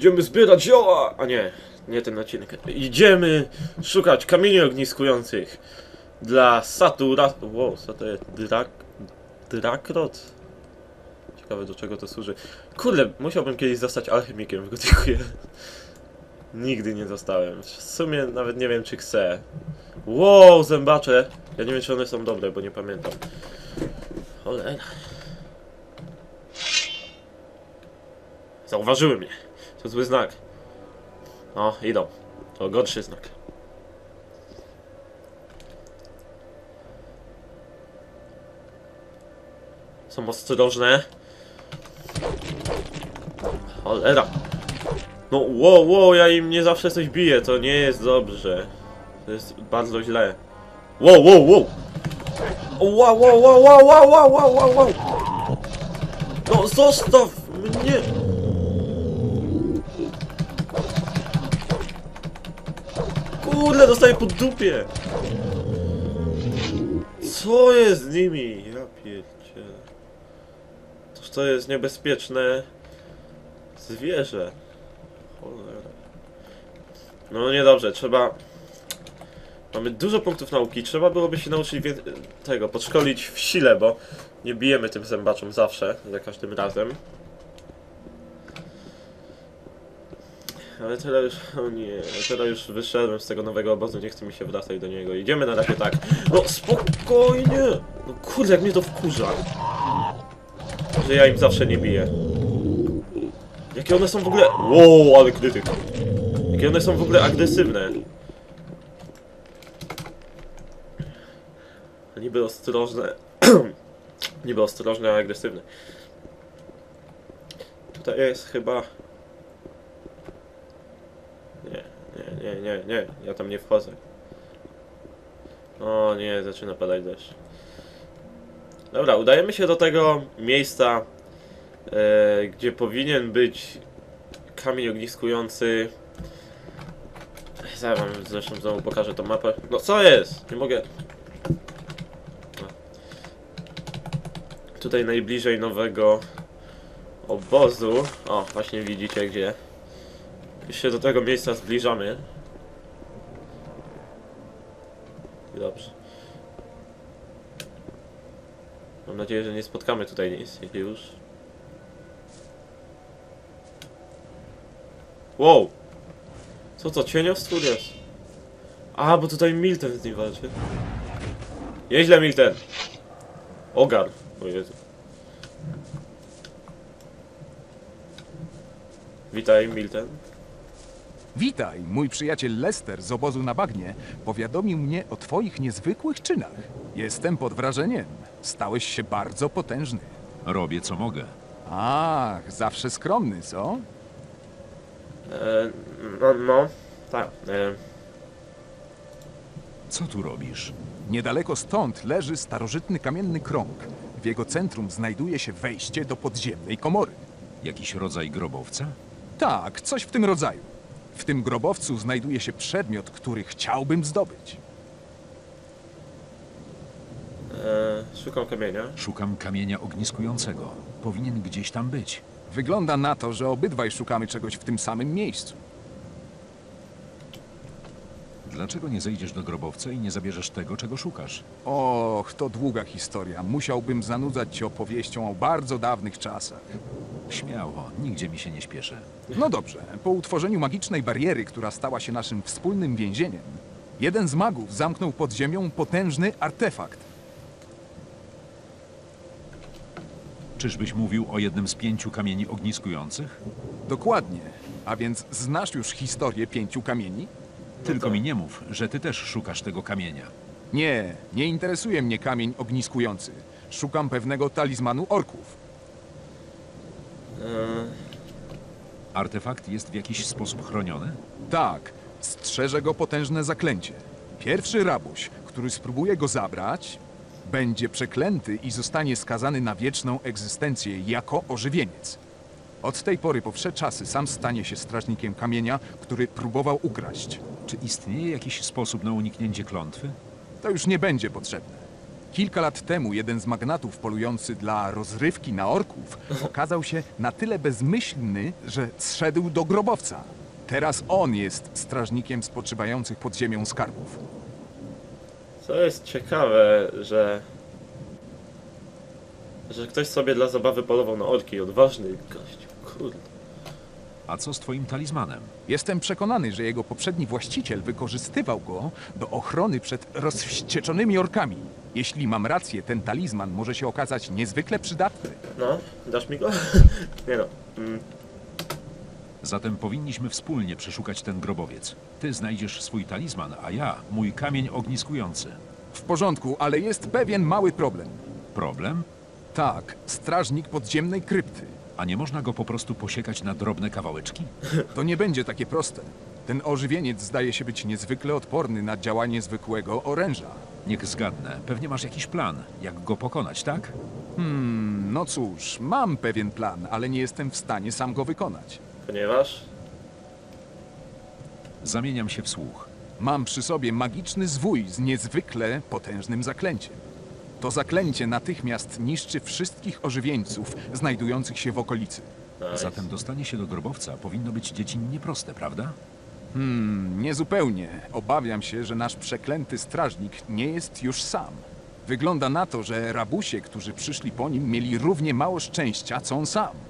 Idziemy zbierać zioła! A nie, nie ten odcinek. Idziemy szukać kamieni ogniskujących dla Satura... Wow, jest? Drak... Drakrot? Ciekawe do czego to służy. Kurde, musiałbym kiedyś zostać alchemikiem w gotykuję. Nigdy nie zostałem. W sumie nawet nie wiem czy chcę. Wow, zębacze! Ja nie wiem czy one są dobre, bo nie pamiętam. Cholera. Zauważyły mnie. To zły znak. O, idą. To gorszy znak. Są ostrożne. Cholera. No, wow, wow, ja im nie zawsze coś biję. To nie jest dobrze. To jest bardzo źle. Wow, wow, wow. Wow, wow, wow, wow, wow, wow, wow, wow. No, zostaw mnie. Kurde, dostaję po dupie! Co jest z nimi? Ja pierdzielę. Toż to jest niebezpieczne zwierzę. Cholera. No niedobrze, trzeba... Mamy dużo punktów nauki, trzeba byłoby się nauczyć tego, podszkolić w sile, bo nie bijemy tym zębaczom zawsze, za każdym razem. Ale teraz już, o nie, teraz już wyszedłem z tego nowego obozu, nie chce mi się wracać do niego. Idziemy na razie tak. No spokojnie! No kurde, jak mnie to wkurza. Że ja im zawsze nie biję. Jakie one są w ogóle... Wow, ale krytyk. Jakie one są w ogóle agresywne. Niby ostrożne. Niby ostrożne, a agresywne. Tutaj jest chyba... Nie, nie, nie. Ja tam nie wchodzę. O nie, zaczyna padać deszcz. Dobra, udajemy się do tego miejsca, e, gdzie powinien być kamień ogniskujący. Zaraz wam zresztą znowu pokażę tą mapę. No co jest? Nie mogę. No. Tutaj najbliżej nowego obozu. O, właśnie widzicie gdzie. Już się do tego miejsca zbliżamy. Dobrze. Mam nadzieję, że nie spotkamy tutaj nic, jeśli już. Wow! Co to, cieniostwór jest? A, bo tutaj Milton z nim walczy. Nieźle, Milton! Ogar. O Jezu. Witaj, Milton. Witaj, mój przyjaciel Lester z obozu na bagnie powiadomił mnie o twoich niezwykłych czynach. Jestem pod wrażeniem. Stałeś się bardzo potężny. Robię co mogę. Ach, zawsze skromny, co? E, no, no, tak. E, Co tu robisz? Niedaleko stąd leży starożytny kamienny krąg. W jego centrum znajduje się wejście do podziemnej komory. Jakiś rodzaj grobowca? Tak, coś w tym rodzaju. W tym grobowcu znajduje się przedmiot, który chciałbym zdobyć. e, szukam kamienia. Szukam kamienia ogniskującego. Powinien gdzieś tam być. Wygląda na to, że obydwaj szukamy czegoś w tym samym miejscu. Dlaczego nie zejdziesz do grobowca i nie zabierzesz tego, czego szukasz? Och, to długa historia. Musiałbym zanudzać cię opowieścią o bardzo dawnych czasach. Śmiało, nigdzie mi się nie śpieszę. No dobrze, po utworzeniu magicznej bariery, która stała się naszym wspólnym więzieniem, jeden z magów zamknął pod ziemią potężny artefakt. Czyżbyś mówił o jednym z pięciu kamieni ogniskujących? Dokładnie. A więc znasz już historię pięciu kamieni? Tylko mi nie mów, że ty też szukasz tego kamienia. Nie, nie interesuje mnie kamień ogniskujący. Szukam pewnego talizmanu orków. E, Artefakt jest w jakiś sposób chroniony? Tak, strzeże go potężne zaklęcie. Pierwszy rabuś, który spróbuje go zabrać, będzie przeklęty i zostanie skazany na wieczną egzystencję jako ożywieniec. Od tej pory po wsze czasy sam stanie się strażnikiem kamienia, który próbował ukraść. Czy istnieje jakiś sposób na uniknięcie klątwy? To już nie będzie potrzebne. Kilka lat temu jeden z magnatów polujący dla rozrywki na orków okazał się na tyle bezmyślny, że zszedł do grobowca. Teraz on jest strażnikiem spoczywających pod ziemią skarbów. Co jest ciekawe, że... Że ktoś sobie dla zabawy polował na orki. Odważny gość. Kurde. A co z twoim talizmanem? Jestem przekonany, że jego poprzedni właściciel wykorzystywał go do ochrony przed rozwścieczonymi orkami. Jeśli mam rację, ten talizman może się okazać niezwykle przydatny. No, dasz mi go? Nie no. Mm, Zatem powinniśmy wspólnie przeszukać ten grobowiec. Ty znajdziesz swój talizman, a ja mój kamień ogniskujący. W porządku, ale jest pewien mały problem. Problem? Tak, strażnik podziemnej krypty. A nie można go po prostu posiekać na drobne kawałeczki? To nie będzie takie proste. Ten ożywieniec zdaje się być niezwykle odporny na działanie zwykłego oręża. Niech zgadnę. Pewnie masz jakiś plan, jak go pokonać, tak? No cóż, mam pewien plan, ale nie jestem w stanie sam go wykonać. Ponieważ... Zamieniam się w słuch. Mam przy sobie magiczny zwój z niezwykle potężnym zaklęciem. To zaklęcie natychmiast niszczy wszystkich ożywieńców znajdujących się w okolicy. Nice. Zatem dostanie się do grobowca powinno być dziecinnie proste, prawda? Niezupełnie. Obawiam się, że nasz przeklęty strażnik nie jest już sam. Wygląda na to, że rabusie, którzy przyszli po nim, mieli równie mało szczęścia, co on sam.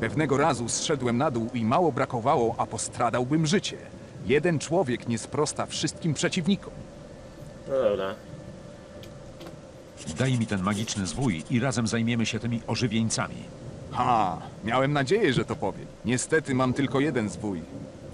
Pewnego razu zszedłem na dół i mało brakowało, a postradałbym życie. Jeden człowiek nie sprosta wszystkim przeciwnikom. No dobra. Daj mi ten magiczny zwój i razem zajmiemy się tymi ożywieńcami. Ha, miałem nadzieję, że to powie. Niestety mam tylko jeden zwój.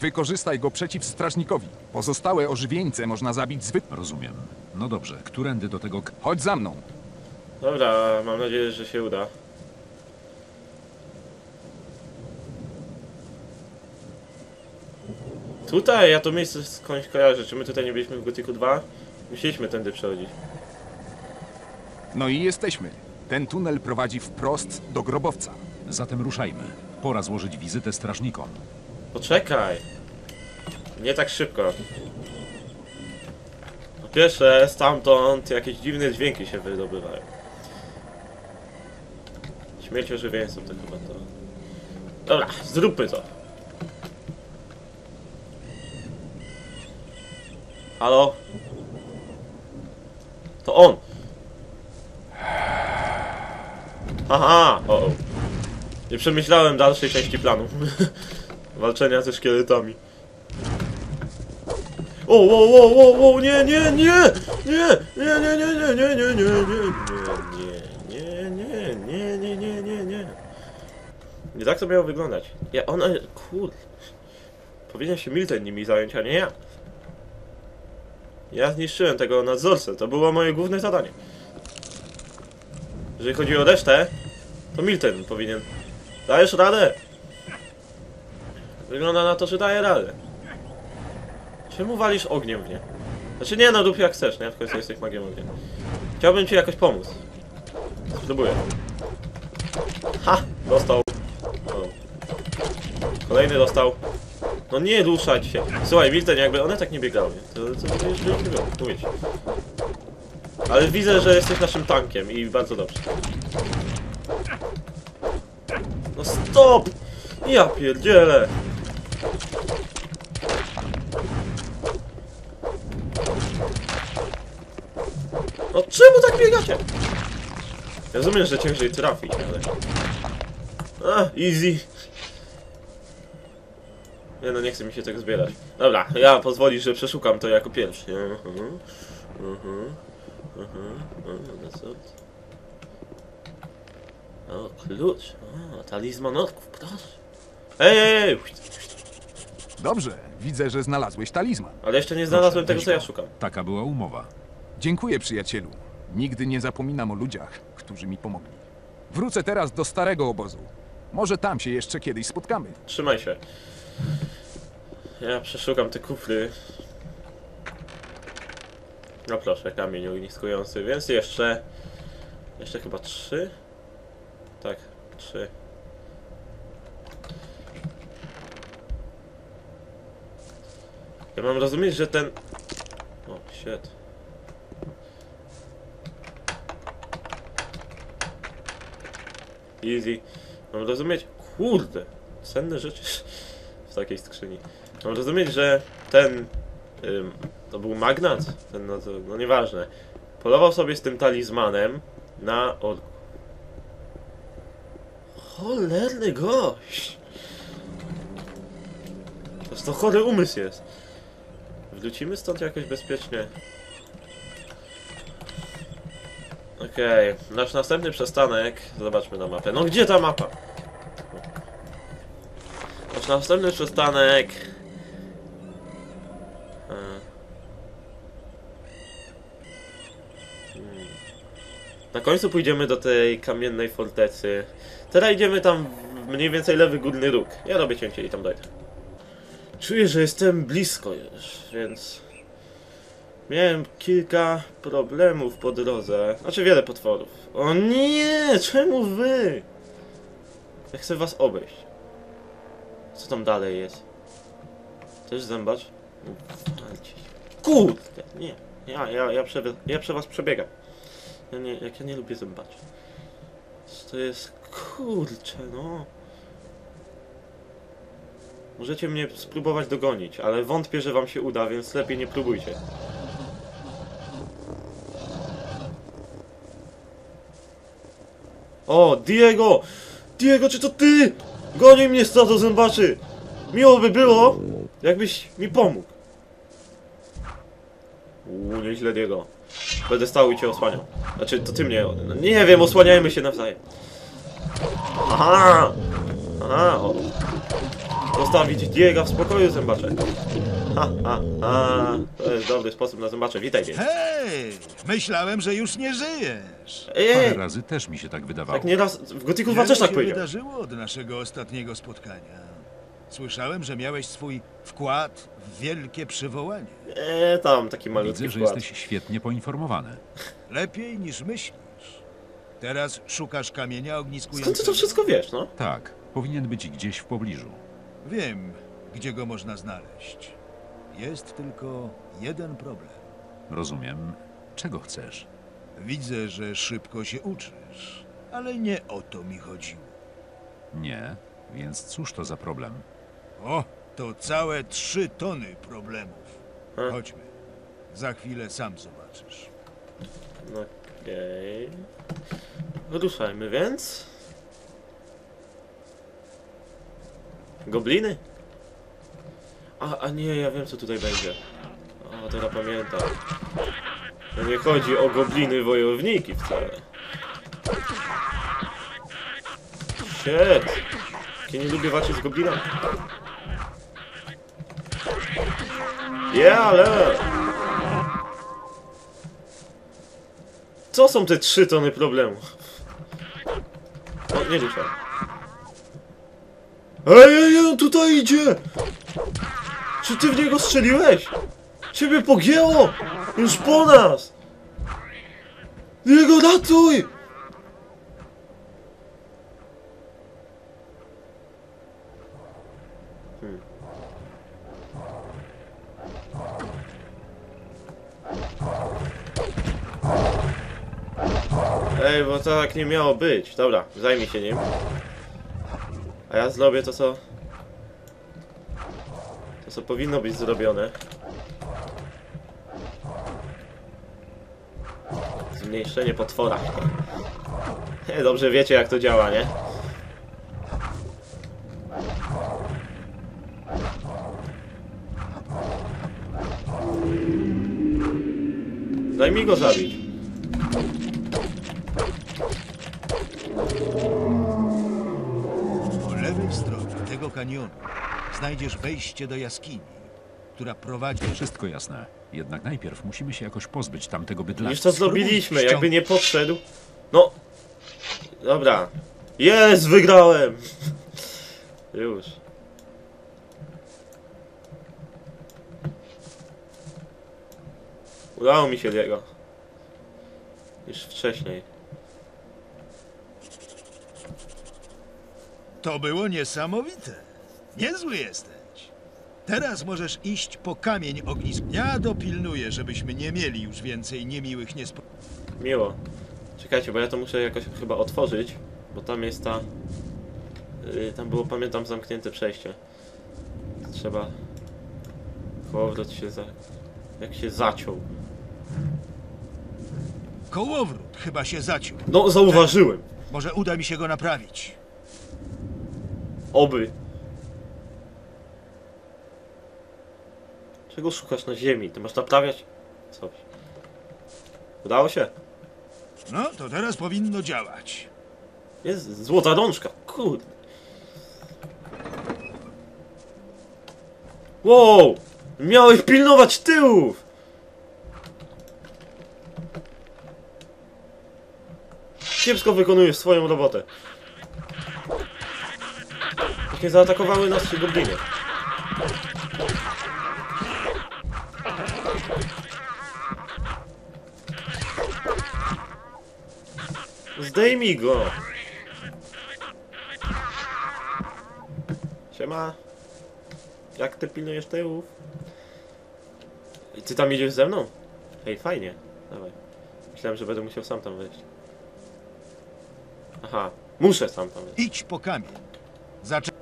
Wykorzystaj go przeciw strażnikowi. Pozostałe ożywieńce można zabić zwykle. Rozumiem. No dobrze, którędy do tego... k- Chodź za mną. Dobra, mam nadzieję, że się uda. Tutaj, ja to miejsce skądś kojarzę. Czy my tutaj nie byliśmy w Gotiku 2? Musieliśmy tędy przechodzić. No i jesteśmy. Ten tunel prowadzi wprost do grobowca. Zatem ruszajmy. Pora złożyć wizytę strażnikom. Poczekaj. Nie tak szybko. Po pierwsze, stamtąd jakieś dziwne dźwięki się wydobywają. Śmierć ożywieńców to chyba to. Dobra, zróbmy to. Halo? To on! Aha! O, o. Nie przemyślałem dalszej części planu. Walczenia ze szkieletami. O, o, o, o, o, nie, nie, nie! Nie, nie, nie, nie, nie, nie, nie, nie, nie, nie, nie, nie, nie, nie, nie, nie. Nie tak to miało wyglądać. Ja, ona, kur... Powinien się Milton nimi zająć, a nie ja. Ja zniszczyłem tego nadzorcę, to było moje główne zadanie. Jeżeli chodzi o resztę, to Milton powinien. Dajesz radę? Wygląda na to, że daje radę. Czemu walisz ogniem w nie? Znaczy nie, no rób jak chcesz, nie? W końcu jesteś magiem ognia. Chciałbym ci jakoś pomóc. Spróbuję. Ha! Dostał. O. Kolejny dostał. No nie ruszać się. Słuchaj, Milton, jakby one tak nie biegały. To, nie było. Mówię ci. Ale widzę, że jesteś naszym tankiem i bardzo dobrze. No stop! Ja pierdzielę! No czemu tak biegacie? Rozumiem, że ciężej trafić, ale... A, easy. Nie no, nie chce mi się tego zbierać. Dobra, ja pozwolisz, że przeszukam to jako pierwszy. Mhm. Mhm. Mhm. Mhm. No? O, klucz. O, talizman orków, proszę. Ej, ej, ej! Dobrze, widzę, że znalazłeś talizman. Ale jeszcze nie znalazłem Proszę, tego, co ja szukam. Taka była umowa. Dziękuję, przyjacielu. Nigdy nie zapominam o ludziach, którzy mi pomogli. Wrócę teraz do starego obozu. Może tam się jeszcze kiedyś spotkamy. Trzymaj się. Ja przeszukam te kufry. No proszę, kamień ogniskujący, więc jeszcze... Jeszcze chyba trzy? Tak, trzy. Ja mam rozumieć, że ten... O, shit. Easy. Mam rozumieć... Kurde! Cenne rzeczy takiej skrzyni. Mam rozumieć, że ten... Ym, to był magnat? Ten, no, to, no nieważne. Polował sobie z tym talizmanem na orków. Cholerny gość! To to chory umysł jest. Wrócimy stąd jakoś bezpiecznie. Okej, nasz następny przystanek. Zobaczmy na mapę. No gdzie ta mapa? Następny przystanek. Hmm. Na końcu pójdziemy do tej kamiennej fortecy. Teraz idziemy tam mniej więcej lewy górny róg. Ja robię cięcie i tam dojdę. Czuję, że jestem blisko już, więc... Miałem kilka problemów po drodze. Znaczy wiele potworów. O nie! Czemu wy? Ja chcę was obejść. Co tam dalej jest? Też zębacz? Kurde! Nie. Ja, ja, ja, prze, ja prze was przebiegam. Ja nie, jak ja nie lubię zębaczy. Co to jest? Kurczę, no. Możecie mnie spróbować dogonić, ale wątpię, że wam się uda, więc lepiej nie próbujcie. O, Diego! Diego, czy to ty? Goni mnie stado zębaczy! Miło by było, jakbyś mi pomógł. Uuu, nieźle Diego. Będę stał i cię osłaniał. Znaczy, to ty mnie... Nie wiem, osłaniajmy się nawzajem. Aha! Aha, o. Zostawić Diego w spokoju, zębacze. Ha, ha, ha. To jest dobry sposób na zębacze. Witaj, Diego. Hej, myślałem, że już nie żyjesz. Ej, Parę ej, razy też mi się tak wydawało. tak nieraz... W Gotiku 2 Wiele też tak się powiedział. wydarzyło od naszego ostatniego spotkania. Słyszałem, że miałeś swój wkład w wielkie przywołanie. Eee, tam taki malutki Widzę, że wkład. jesteś świetnie poinformowany. Lepiej niż myślisz. Teraz szukasz kamienia Skąd ogniskującego. ty to wszystko wiesz, no? Tak, powinien być gdzieś w pobliżu. Wiem, gdzie go można znaleźć. Jest tylko jeden problem. Rozumiem. Czego chcesz? Widzę, że szybko się uczysz, ale nie o to mi chodziło. Nie, więc cóż to za problem? O, to całe trzy tony problemów. Hmm. Chodźmy. Za chwilę sam zobaczysz. No okej. Ruszajmy więc. Gobliny? A, a nie, ja wiem co tutaj będzie. O, teraz pamiętam. To nie chodzi o gobliny wojowniki wcale. Shit! Ja nie lubię walczyć z goblinami. Yeah, ale... Co są te trzy tony problemu? O, nie. Ej, ej, ej, on tutaj idzie! Czy ty w niego strzeliłeś? Ciebie pogięło! Już po nas! Jego ratuj! Ej, bo to tak nie miało być. Dobra, zajmij się nim. A ja zrobię to, co... Co powinno być zrobione. Zmniejszenie potwora. Dobrze wiecie, jak to działa, nie? Daj mi go zabić. Po lewej stronie tego kanionu znajdziesz wejście do jaskini, która prowadzi... Wszystko jasne. Jednak najpierw musimy się jakoś pozbyć tamtego bydlaka. Już to zrobiliśmy, jakby nie podszedł. No. Dobra. Jest, wygrałem! Już. Udało mi się jego. Już wcześniej. To było niesamowite. Niezły jesteś. Teraz możesz iść po kamień ognisk. Ja dopilnuję, żebyśmy nie mieli już więcej niemiłych niespo... Miło. Czekajcie, bo ja to muszę jakoś chyba otworzyć. Bo tam jest ta... y, tam było, pamiętam, zamknięte przejście. Trzeba... Kołowrót się za... Jak się zaciął. Kołowrót chyba się zaciął. No, zauważyłem! Może uda mi się go naprawić. Oby. Czego szukasz na ziemi? Ty masz naprawiać coś. Udało się? No, to teraz powinno działać. Jest złota rączka. Kurde. Wow! Miałeś pilnować tyłów! Kiepsko wykonujesz swoją robotę. Nie zaatakowały nas trzy gobliny. Zdejmij go! Siema. Jak ty pilnujesz tyłów? I ty tam idziesz ze mną? Ej, fajnie. Dawaj. Myślałem, że będę musiał sam tam wejść. Aha, muszę sam tam wejść. Idź po kamień. Zaczę...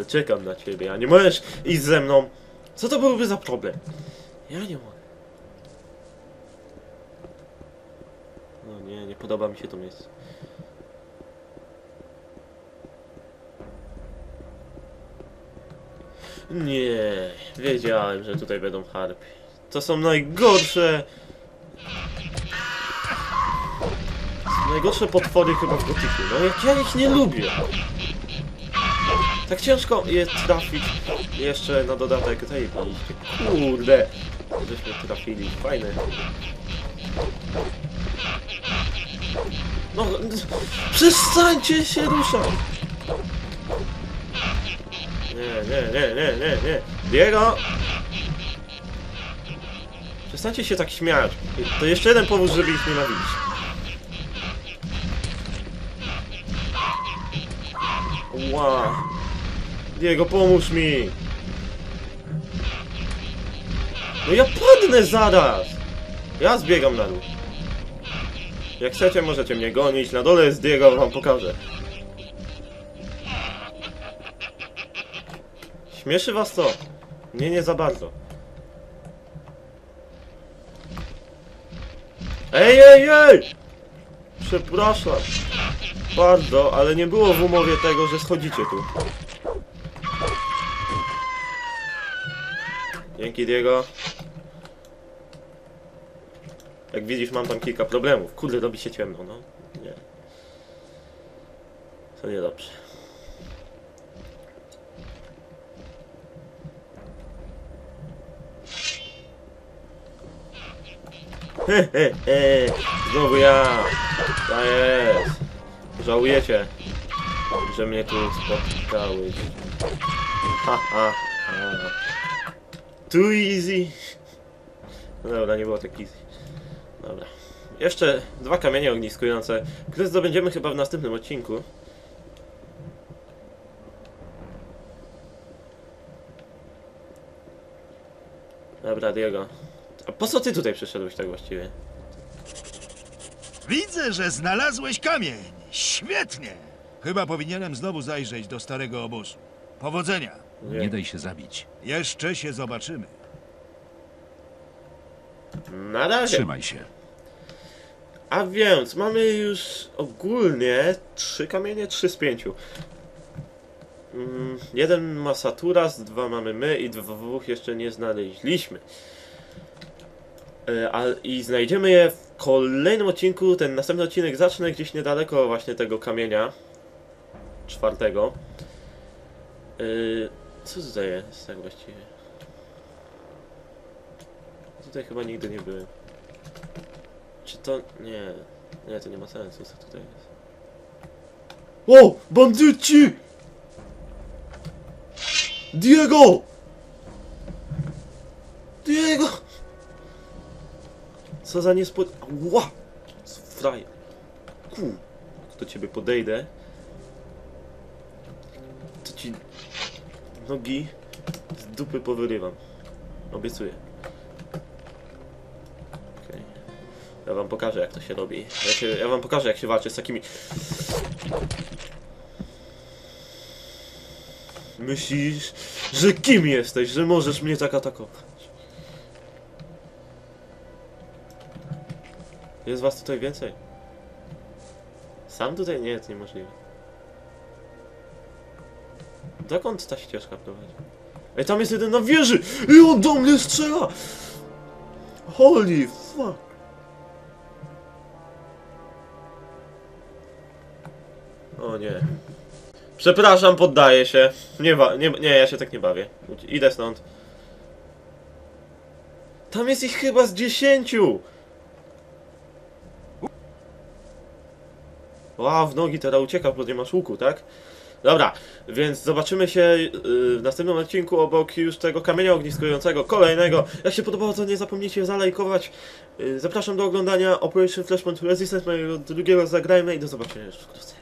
E, Czekam na ciebie, a nie możesz iść ze mną. Co to byłby za problem? Ja nie mogę. No nie, nie podoba mi się to miejsce. Nie, wiedziałem, że tutaj będą harpy. To są najgorsze... Najgorsze potwory chyba w gotyku. No jak ja ich nie lubię. Tak ciężko je trafić jeszcze na dodatek zajebiście. Kurde, żeśmy trafili, fajne. No, przestańcie się ruszać! Nie, nie, nie, nie, nie, nie. Diego! Przestańcie się tak śmiać. To jeszcze jeden powód, żeby ich nienawidzić. Wow. Diego, pomóż mi! No ja padnę zaraz! Ja zbiegam na dół. Jak chcecie, możecie mnie gonić. Na dole jest Diego, wam pokażę. Śmieszy was to? Nie, nie za bardzo. Ej, ej, ej! Przepraszam. Bardzo, ale nie było w umowie tego, że schodzicie tu. Dzięki Diego. Jak widzisz, mam tam kilka problemów. Kurde, robi się ciemno, no. Nie. To niedobrze. He, he, he. Znowu ja. To jest. Żałujecie, że mnie tu spotkałeś. Ha, ha, ha. Too easy. No dobra, nie było tak easy. Dobra. Jeszcze dwa kamienie ogniskujące, które zdobędziemy chyba w następnym odcinku. Dobra, Diego. A po co ty tutaj przyszedłeś tak właściwie? Widzę, że znalazłeś kamień. Świetnie. Chyba powinienem znowu zajrzeć do starego obozu. Powodzenia. Nie daj się zabić. Jeszcze się zobaczymy. Na razie. Trzymaj się. A więc mamy już ogólnie trzy kamienie, trzy z pięciu. Mm, jeden ma Saturas, dwa mamy my i dwóch jeszcze nie znaleźliśmy. E, a, I znajdziemy je w kolejnym odcinku. Ten następny odcinek zacznę gdzieś niedaleko właśnie tego kamienia czwartego. E, co tutaj jest tak właściwie? Tutaj chyba nigdy nie byłem. Czy to... Nie. Nie, to nie ma sensu, co tutaj jest. O! Bandyci! Diego! Diego! Co za niespod... Ła! Frajer. Ku. Do ciebie podejdę... To ci... Nogi z dupy powyrywam. Obiecuję. Ja wam pokażę jak to się robi. Ja, się, ja wam pokażę jak się walczy z takimi Myślisz, że kim jesteś, że możesz mnie tak atakować? Jest was tutaj więcej? Sam tutaj? Nie, to niemożliwe. Dokąd ta ścieżka prowadzi? Ej, tam jest jeden na wieży! I on do mnie strzela! Holy fuck! O nie. Przepraszam, poddaję się. Nie, nie, nie, ja się tak nie bawię. Idę stąd. Tam jest ich chyba z dziesięciu! Wow, w nogi teraz ucieka, bo nie masz łuku, tak? Dobra, więc zobaczymy się yy, w następnym odcinku obok już tego kamienia ogniskującego, kolejnego. Jak się podobało, to nie zapomnijcie zalajkować. Yy, zapraszam do oglądania Operation Flashpoint Resistance, mojego drugiego zagrajmy i do zobaczenia już wkrótce.